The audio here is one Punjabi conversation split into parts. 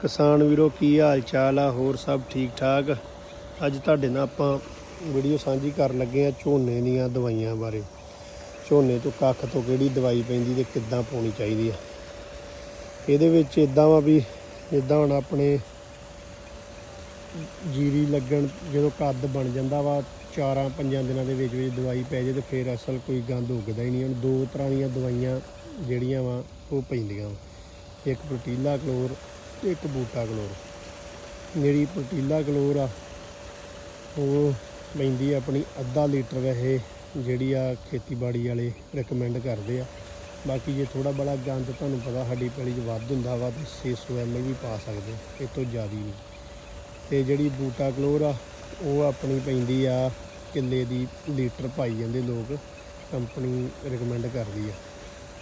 ਕਿਸਾਨ ਵੀਰੋ, ਕੀ ਹਾਲ ਚਾਲ ਆ? ਹੋਰ ਸਭ ਠੀਕ ਠਾਕ ਅੱਜ ਤੁਹਾਡੇ ਨਾਲ ਆਪਾਂ ਵੀਡੀਓ ਸਾਂਝੀ ਕਰਨ ਲੱਗੇ ਆ ਝੋਨੇ ਦੀਆਂ ਦਵਾਈਆਂ ਬਾਰੇ। ਝੋਨੇ ਤੋਂ ਕੱਖ ਤੋਂ ਕਿਹੜੀ ਦਵਾਈ ਪੈਂਦੀ ਤੇ ਕਿੱਦਾਂ ਪਾਉਣੀ ਚਾਹੀਦੀ ਆ? ਇਹਦੇ ਵਿੱਚ ਇਦਾਂ ਵਾ ਵੀ ਜਿੱਦਾਂ ਹੁਣ ਆਪਣੇ ਜੀਰੀ ਲੱਗਣ ਜਦੋਂ ਕੱਦ ਬਣ ਜਾਂਦਾ ਵਾ ਚਾਰਾਂ ਪੰਜਾਂ ਦਿਨਾਂ ਦੇ ਵਿੱਚ ਵਿੱਚ ਦਵਾਈ ਪੈ ਜੇ ਤੇ ਫਿਰ ਅਸਲ ਕੋਈ ਗੰਦ ਉੱਗਦਾ ਹੀ ਨਹੀਂ। ਹੁਣ ਦੋ ਤਰ੍ਹਾਂ ਦੀਆਂ ਦਵਾਈਆਂ ਜਿਹੜੀਆਂ ਵਾ, ਉਹ ਪੈਂਦੀਆਂ ਵਾ। ਇੱਕ ਪ੍ਰੋਟੀਲਾ, ਕਲੋਰ ਇੱਕ ਬੂਟਾ ਕਲੋਰ। ਜਿਹੜੀ ਪਟੀਲਾ ਕਲੋਰ ਆ। ਉਹ ਪੈਂਦੀ ਆਪਣੀ ਅੱਧਾ ਲੀਟਰ ਵੈਸੇ, ਜਿਹੜੀ ਆ ਖੇਤੀਬਾੜੀ ਵਾਲੇ ਰეკਮੈਂਡ ਕਰਦੇ ਆ। ਬਾਕੀ ਜੇ ਥੋੜਾ ਬੜਾ ਗੰਦ ਤੁਹਾਨੂੰ ਪਤਾ ਸਾਡੀ ਪੈਲੀ 'ਚ ਵੱਧ ਹੁੰਦਾ ਵਾ, ਤੇ 600 ml ਵੀ ਪਾ ਸਕਦੇ ਇਹ ਤੋਂ ਜ਼ਿਆਦਾ ਨਹੀਂ। ਤੇ ਜਿਹੜੀ ਬੂਟਾ ਕਲੋਰ ਆ, ਉਹ ਆਪਣੀ ਪੈਂਦੀ ਆ ਕਿੱਲੇ ਦੀ ਲੀਟਰ ਪਾਈ ਜਾਂਦੇ ਲੋਕ, ਕੰਪਨੀ ਰეკਮੈਂਡ ਕਰਦੀ ਆ।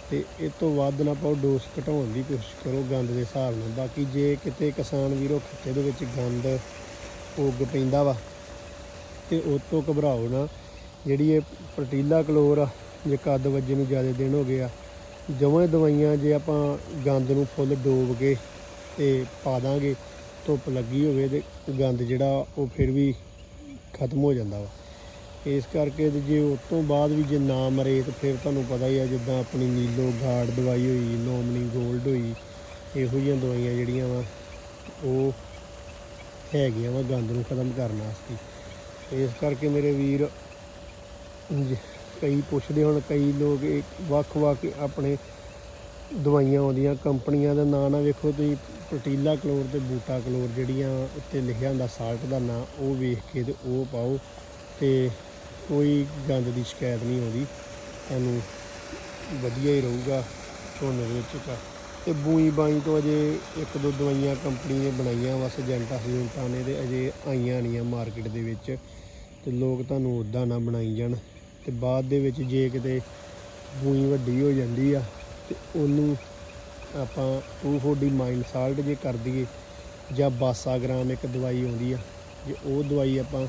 ਤੇ ਇਹ ਤੋਂ ਵੱਧ ਨਾ ਪਾਓ ਡੋਸ ਘਟਾਉਣ ਦੀ ਕੋਸ਼ਿਸ਼ ਕਰੋ ਗੰਦ ਦੇ ਹਿਸਾਬ ਨਾਲ। ਬਾਕੀ ਜੇ ਕਿਤੇ ਕਿਸਾਨ ਵੀਰੋ ਖਿੱਤੇ ਦੇ ਵਿੱਚ ਗੰਦ ਉੱਗ ਪੈਂਦਾ ਵਾ, ਤੇ ਉਹ ਤੋਂ ਘਬਰਾਓ ਨਾ। ਜਿਹੜੀ ਇਹ ਪ੍ਰਟੀਲਾ ਕਲੋਰ ਆ, ਜੇ ਕੱਦ ਵੱਜੇ ਨੂੰ ਜ਼ਿਆਦਾ ਦਿਨ ਹੋ ਗਏ ਆ, ਜਮਾਂ ਦਵਾਈਆਂ ਜੇ ਆਪਾਂ ਗੰਦ ਨੂੰ ਫੁੱਲ ਡੋਬ ਕੇ ਤੇ ਪਾ ਦਾਂਗੇ, ਧੁੱਪ ਲੱਗੀ ਹੋਵੇ ਤੇ ਗੰਦ ਜਿਹੜਾ ਉਹ ਫਿਰ ਵੀ ਖਤਮ ਹੋ ਜਾਂਦਾ ਵਾ। ਇਸ ਕਰਕੇ ਤੇ ਜੇ ਉਸ ਤੋਂ ਬਾਅਦ ਵੀ ਜੇ ਨਾ ਮਰੇ ਤੇ ਫਿਰ ਤੁਹਾਨੂੰ ਪਤਾ ਹੀ ਆ ਜਿੱਦਾਂ ਆਪਣੀ ਨੀਲੋ ਗਾਰਡ ਦਵਾਈ ਹੋਈ, ਨੋਮਨੀ 골ਡ ਹੋਈ, ਇਹੋ ਜਿਹੀਆਂ ਦਵਾਈਆਂ ਜਿਹੜੀਆਂ ਵਾ, ਉਹ ਹੈਗੀਆਂ ਵਾ ਗੰਦ ਨੂੰ ਖਤਮ ਕਰਨ ਵਾਸਤੇ। ਇਸ ਕਰਕੇ ਮੇਰੇ ਵੀਰ ਜ- ਕਈ ਪੁੱਛਦੇ ਹੁਣ, ਕਈ ਲੋਕ ਇਹ ਵੱਖ-ਵੱਖ ਆਪਣੇ ਦਵਾਈਆਂ ਆਉਂਦੀਆਂ, ਕੰਪਨੀਆਂ ਦਾ ਨਾਂ ਨਾ ਵੇਖੋ, ਤੁਸੀਂ ਪ੍ਰੋਟੀਲਾ ਕਲੋਰ ਤੇ ਬੂਟਾ ਕਲੋਰ ਜਿਹੜੀਆਂ ਉੱਤੇ ਲਿਖਿਆ ਹੁੰਦਾ, ਸਾਲਟ ਦਾ ਨਾਂ, ਉਹ ਵੇਖ ਕੇ ਤੇ ਉਹ ਪਾਓ ਤੇ ਕੋਈ ਗੰਦ ਦੀ ਸ਼ਿਕਾਇਤ ਨਹੀਂ ਆਉਂਦੀ। ਤੁਹਾਨੂੰ ਵਧੀਆ ਹੀ ਰਹੂਗਾ ਝੋਨੇ ਦੇ ਵਿੱਚ ਤਾਂ। ਤੇ ਬੂਈ ਬਾਈ ਤੋਂ ਅਜੇ ਇੱਕ ਦੋ ਦਵਾਈਆਂ ਕੰਪਨੀ ਨੇ ਬਣਾਈਆਂ ਵਾ ਸਜੈਂਟਾ ਸਜੈਂਟਾ ਨੇ ਤੇ ਅਜੇ ਆਈਆਂ ਨਹੀਂ ਆ ਮਾਰਕੀਟ ਦੇ ਵਿੱਚ। ਤੇ ਲੋਕ ਤੁਹਾਨੂੰ ਉੱਦਾਂ ਨਾ ਬਣਾਈ ਜਾਣ। ਤੇ ਬਾਅਦ ਦੇ ਵਿੱਚ ਜੇ ਕਿਤੇ ਬੂਈ ਵੱਡੀ ਹੋ ਜਾਂਦੀ ਆ, ਤੇ ਉਹਨੂੰ ਆਪਾਂ 240 ਮਾਈਨ ਸਾਲਟ ਜੇ ਕਰ ਦਈਏ, ਜਾਂ ਬਾਸਾਗ੍ਰਾਮ ਇੱਕ ਦਵਾਈ ਆਉਂਦੀ ਆ, ਜੇ ਉਹ ਦਵਾਈ ਆਪਾਂ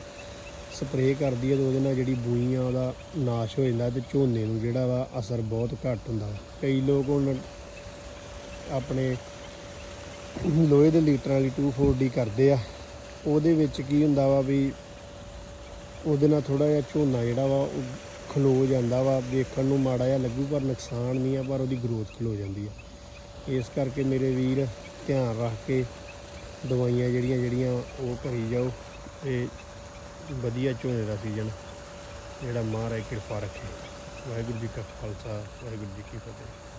ਸਪਰੇਅ ਕਰਦੀ ਹੈ ਤੇ ਉਹਦੇ ਨਾਲ ਜਿਹੜੀ ਬੂਈ ਆ ਉਹਦਾ ਨਾਸ਼ ਹੋ ਜਾਂਦਾ ਤੇ ਝੋਨੇ ਨੂੰ ਜਿਹੜਾ ਵਾ ਅਸਰ ਬਹੁਤ ਘੱਟ ਹੁੰਦਾ ਵਾ। ਕਈ ਲੋਕ ਹੁਣ ਆਪਣੇ ਲੋਹੇ ਦੇ ਲੀਟਰ ਵਾਲੀ 240 ਕਰਦੇ ਆ ਉਹਦੇ ਵਿੱਚ ਕੀ ਹੁੰਦਾ ਵਾ ਵੀ ਉਹਦੇ ਨਾਲ ਥੋੜਾ ਜਿਹਾ ਝੋਨਾ ਜਿਹੜਾ ਵਾ ਉਹ ਖਲੋ ਜਾਂਦਾ ਵਾ, ਵੇਖਣ ਨੂੰ ਮਾੜਾ ਜਿਹਾ ਲੱਗੂ ਪਰ ਨੁਕਸਾਨ ਨਹੀਂ ਆ, ਪਰ ਉਹਦੀ ਗਰੋਥ ਖਲੋ ਜਾਂਦੀ ਆ ਇਸ ਕਰਕੇ ਮੇਰੇ ਵੀਰ ਧਿਆਨ ਰੱਖ ਕੇ ਦਵਾਈਆਂ ਜਿਹੜੀਆਂ ਜਿਹੜੀਆਂ ਉਹ ਕਰੀ ਜਾਓ ਤੇ ਵਧੀਆ ਝੋਨੇ ਦਾ ਸੀਜ਼ਨ ਜਿਹੜਾ ਮਹਾਰਾਜ ਕਿਰਪਾ ਰੱਖੇ। ਵਾਹਿਗੁਰੂ ਜੀ ਕਾ ਖਾਲਸਾ, ਵਾਹਿਗੁਰੂ ਜੀ ਕੀ ਫਤਿਹ।